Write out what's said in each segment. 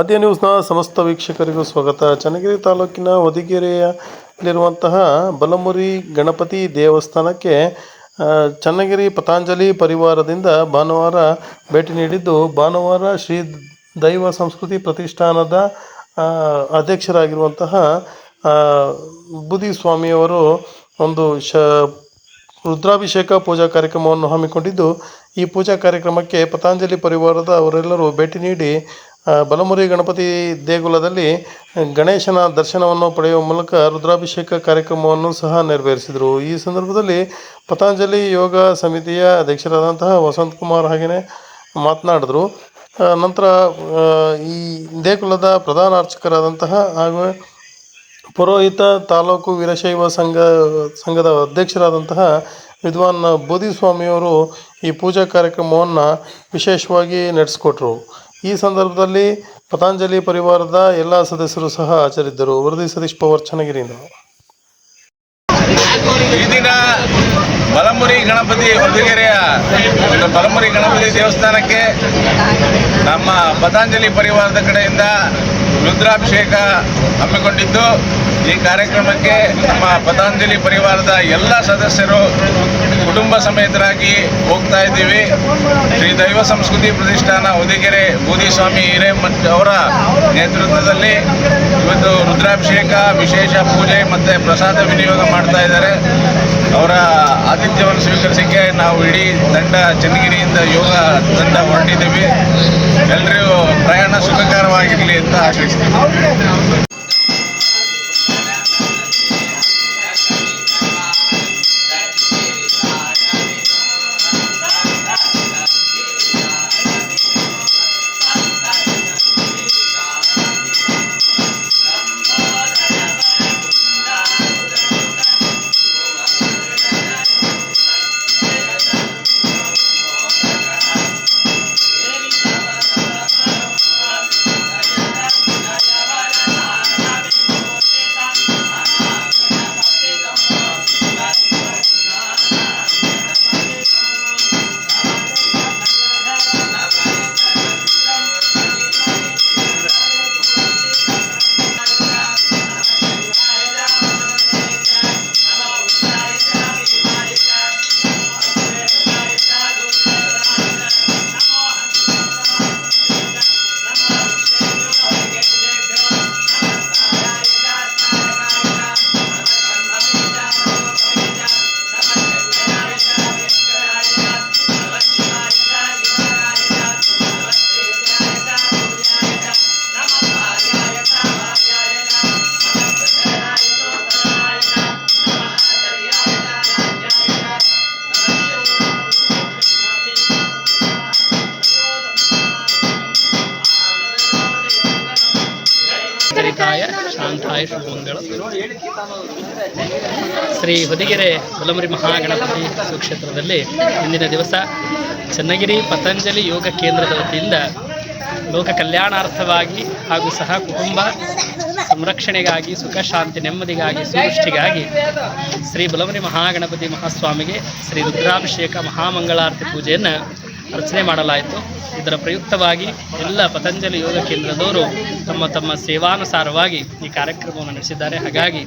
ಆದ್ಯ ನ್ಯೂಸ್ನ ಸಮಸ್ತ ವೀಕ್ಷಕರಿಗೂ ಸ್ವಾಗತ. ಚನ್ನಗಿರಿ ತಾಲೂಕಿನ ಹೊದಿಗೆರೆಯಲ್ಲಿರುವಂತಹ ಬಲಮುರಿ ಗಣಪತಿ ದೇವಸ್ಥಾನಕ್ಕೆ ಚನ್ನಗಿರಿ ಪತಾಂಜಲಿ ಪರಿವಾರದಿಂದ ಭಾನುವಾರ ಭೇಟಿ ನೀಡಿದ್ದು, ಭಾನುವಾರ ಶ್ರೀ ದೈವ ಸಂಸ್ಕೃತಿ ಪ್ರತಿಷ್ಠಾನದ ಅಧ್ಯಕ್ಷರಾಗಿರುವಂತಹ ಬುದಿ ಸ್ವಾಮಿಯವರು ಒಂದು ಶ, ರುದ್ರಾಭಿಷೇಕ ಪೂಜಾ ಕಾರ್ಯಕ್ರಮವನ್ನು ಹಮ್ಮಿಕೊಂಡಿದ್ದು, ಈ ಪೂಜಾ ಕಾರ್ಯಕ್ರಮಕ್ಕೆ ಪತಾಂಜಲಿ ಪರಿವಾರದ ಅವರೆಲ್ಲರೂ ಭೇಟಿ ನೀಡಿ ಬಲಮುರಿ ಗಣಪತಿ ದೇಗುಲದಲ್ಲಿ ಗಣೇಶನ ದರ್ಶನವನ್ನು ಪಡೆಯುವ ಮೂಲಕ ರುದ್ರಾಭಿಷೇಕ ಕಾರ್ಯಕ್ರಮವನ್ನು ಸಹ ನೆರವೇರಿಸಿದರು. ಈ ಸಂದರ್ಭದಲ್ಲಿ ಪತಂಜಲಿ ಯೋಗ ಸಮಿತಿಯ ಅಧ್ಯಕ್ಷರಾದಂತಹ ವಸಂತ್ ಕುಮಾರ್ ಹಾಗೆಯೇ ಮಾತನಾಡಿದರು. ನಂತರ ಈ ದೇಗುಲದ ಪ್ರಧಾನ ಅರ್ಚಕರಾದಂತಹ ಹಾಗೂ ಪುರೋಹಿತ ತಾಲೂಕು ವೀರಶೈವ ಸಂಘ, ಸಂಘದ ಅಧ್ಯಕ್ಷರಾದಂತಹ ವಿದ್ವಾನ್ ಬೋಧಿಸ್ವಾಮಿಯವರು ಈ ಪೂಜಾ ಕಾರ್ಯಕ್ರಮವನ್ನು ವಿಶೇಷವಾಗಿ ನಡೆಸಿಕೊಟ್ರು. ಈ ಸಂದರ್ಭದಲ್ಲಿ ಪತಂಜಲಿ ಪರಿವಾರದ ಎಲ್ಲ ಸದಸ್ಯರು ಸಹ ಆಚರಿದ್ದರು ವರದಿ ಸತೀಶ್ ಪವರ್, ಚನ್ನಗಿರಿಯಿಂದ. ಈ ದಿನ ಬಲಮುರಿ ಗಣಪತಿ ಒಂದು ಬಲಮುರಿ ಗಣಪತಿ ದೇವಸ್ಥಾನಕ್ಕೆ ನಮ್ಮ ಪತಾಂಜಲಿ ಪರಿವಾರದ ಕಡೆಯಿಂದ ರುದ್ರಾಭಿಷೇಕ ಹಮ್ಮಿಕೊಂಡಿದ್ದು, ಈ ಕಾರ್ಯಕ್ರಮಕ್ಕೆ ನಮ್ಮ ಪತಾಂಜಲಿ ಪರಿವಾರದ ಎಲ್ಲ ಸದಸ್ಯರು ಕುಟುಂಬ ಸಮೇತರಾಗಿ ಹೋಗ್ತಾ ಇದ್ದೀವಿ. ಶ್ರೀ ದೈವ ಸಂಸ್ಕೃತಿ ಪ್ರತಿಷ್ಠಾನ ಹೊದಿಗೆರೆ ಬೂದಿಸ್ವಾಮಿ ಹಿರೇಮಠ ಅವರ ನೇತೃತ್ವದಲ್ಲಿ ಇವತ್ತು ರುದ್ರಾಭಿಷೇಕ, ವಿಶೇಷ ಪೂಜೆ ಮತ್ತು ಪ್ರಸಾದ ವಿನಿಯೋಗ ಮಾಡ್ತಾ ಇದ್ದಾರೆ. ಅವರ ಆತಿಥ್ಯವನ್ನು ಸ್ವೀಕರಿಸಲಿಕ್ಕೆ ನಾವು ಇಡೀ ತಂಡ ಚನ್ನಗಿರಿಯಿಂದ ಯೋಗ ತಂಡ ಹೊರಟಿದ್ದೀವಿ. ಎಲ್ಲರಿಗೂ ಪ್ರಯಾಣ ಸುಖಕರವಾಗಿರಲಿ ಅಂತ ಆಶಿಸ್ತೀವಿ. ಚರಿತಾಯ ಶಾಂತಾಯ ಶುಭಮಂಗಳ ಶ್ರೀ ಹೊದಿಗೆರೆ ಬಲಮುರಿ ಮಹಾಗಣಪತಿ ಸುಕ್ಷೇತ್ರದಲ್ಲಿ ಇಂದಿನ ದಿವಸ ಚನ್ನಗಿರಿ ಪತಂಜಲಿ ಯೋಗ ಕೇಂದ್ರದ ವತಿಯಿಂದ ಲೋಕ ಕಲ್ಯಾಣಾರ್ಥವಾಗಿ ಹಾಗೂ ಸಹ ಕುಟುಂಬ ಸಂರಕ್ಷಣೆಗಾಗಿ, ಸುಖ, ಶಾಂತಿ, ನೆಮ್ಮದಿಗಾಗಿ ಸುವೃಷ್ಟಿಗಾಗಿ ಶ್ರೀ ಬಲಮುರಿ ಮಹಾಗಣಪತಿ ಮಹಾಸ್ವಾಮಿಗೆ ಶ್ರೀ ರುದ್ರಾಭಿಷೇಕ ಮಹಾಮಂಗಳಾರತಿ ಪೂಜೆಯನ್ನು ಅರ್ಚನೆ ಮಾಡಲಾಯಿತು. ಇದರ ಪ್ರಯುಕ್ತವಾಗಿ ಎಲ್ಲ ಪತಂಜಲಿ ಯೋಗ ಕೇಂದ್ರದವರು ತಮ್ಮ ತಮ್ಮ ಸೇವಾನುಸಾರವಾಗಿ ಈ ಕಾರ್ಯಕ್ರಮವನ್ನು ನಡೆಸಿದ್ದಾರೆ. ಹಾಗಾಗಿ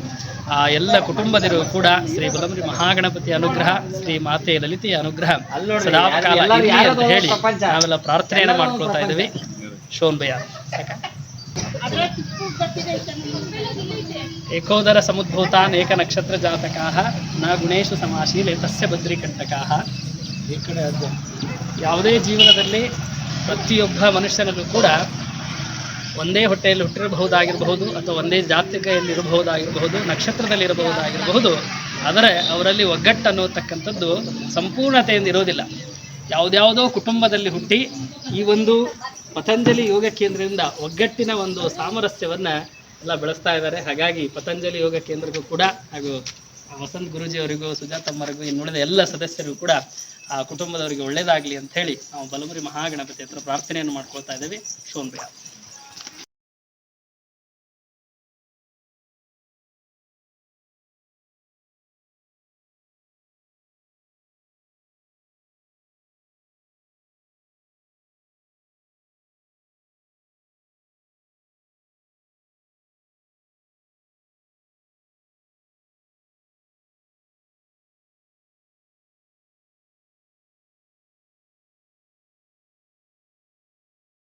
ಆ ಎಲ್ಲ ಕುಟುಂಬದಿರು ಕೂಡ ಶ್ರೀ ಬಲಮುರಿ ಮಹಾಗಣಪತಿ ಅನುಗ್ರಹ ಶ್ರೀ ಮಾತೆ ಲಲಿತೆಯ ಅನುಗ್ರಹ ಸದಾಕಾಲ ಇರಲಿ ಅಂತ ಹೇಳಿ ನಾವೆಲ್ಲ ಪ್ರಾರ್ಥನೆಯನ್ನು ಮಾಡ್ಕೊಳ್ತಾ ಇದ್ದೀವಿ. ಶೋನ್ ಭಯ ಸಾಕ ಏಕೋದರ ಸಮುದ್ಭೂತಾನ್ ಏಕ ನಕ್ಷತ್ರ ಜಾತಕಾ ನ ಗುಣೇಶು ಸಮಾಶೀಲೆ ತಸ್ಯ ಬದ್ರಿಕಂಟಕಾ ಈ ಕಡೆ ಅದು. ಯಾವುದೇ ಜೀವನದಲ್ಲಿ ಪ್ರತಿಯೊಬ್ಬ ಮನುಷ್ಯನಲ್ಲೂ ಕೂಡ ಒಂದೇ ಹೊಟ್ಟೆಯಲ್ಲಿ ಹುಟ್ಟಿರಬಹುದಾಗಿರಬಹುದು ಅಥವಾ ಒಂದೇ ಜಾತಿಕೆಯಲ್ಲಿ ಇರಬಹುದಾಗಿರಬಹುದು ನಕ್ಷತ್ರದಲ್ಲಿ ಇರಬಹುದಾಗಿರಬಹುದು ಆದರೆ ಅವರಲ್ಲಿ ಒಗ್ಗಟ್ಟು ಅನ್ನೋತಕ್ಕಂಥದ್ದು ಸಂಪೂರ್ಣತೆಯಿಂದ ಇರೋದಿಲ್ಲ. ಯಾವುದ್ಯಾವುದೋ ಕುಟುಂಬದಲ್ಲಿ ಹುಟ್ಟಿ ಈ ಒಂದು ಪತಂಜಲಿ ಯೋಗ ಕೇಂದ್ರದಿಂದ ಒಗ್ಗಟ್ಟಿನ ಒಂದು ಸಾಮರಸ್ಯವನ್ನು ಎಲ್ಲ ಬೆಳೆಸ್ತಾ ಇದ್ದಾರೆ. ಹಾಗಾಗಿ ಪತಂಜಲಿ ಯೋಗ ಕೇಂದ್ರಕ್ಕೂ ಕೂಡ ಹಾಗೂ ವಸಂತ್ ಗುರೂಜಿಯವರಿಗೂ ಸುಜಾತಮ್ಮರಿಗೂ ಇನ್ನುಳಿದ ಎಲ್ಲ ಸದಸ್ಯರಿಗೂ ಕೂಡ ಆ ಕುಟುಂಬದವರಿಗೆ ಒಳ್ಳೇದಾಗಲಿ ಅಂತ ಹೇಳಿ ನಾವು ಬಲಮುರಿ ಮಹಾಗಣಪತಿ ಹತ್ರ ಪ್ರಾರ್ಥನೆಯನ್ನು ಮಾಡ್ಕೊಳ್ತಾ ಇದ್ದೇವೆ. ಶೋನ್ ಭಯ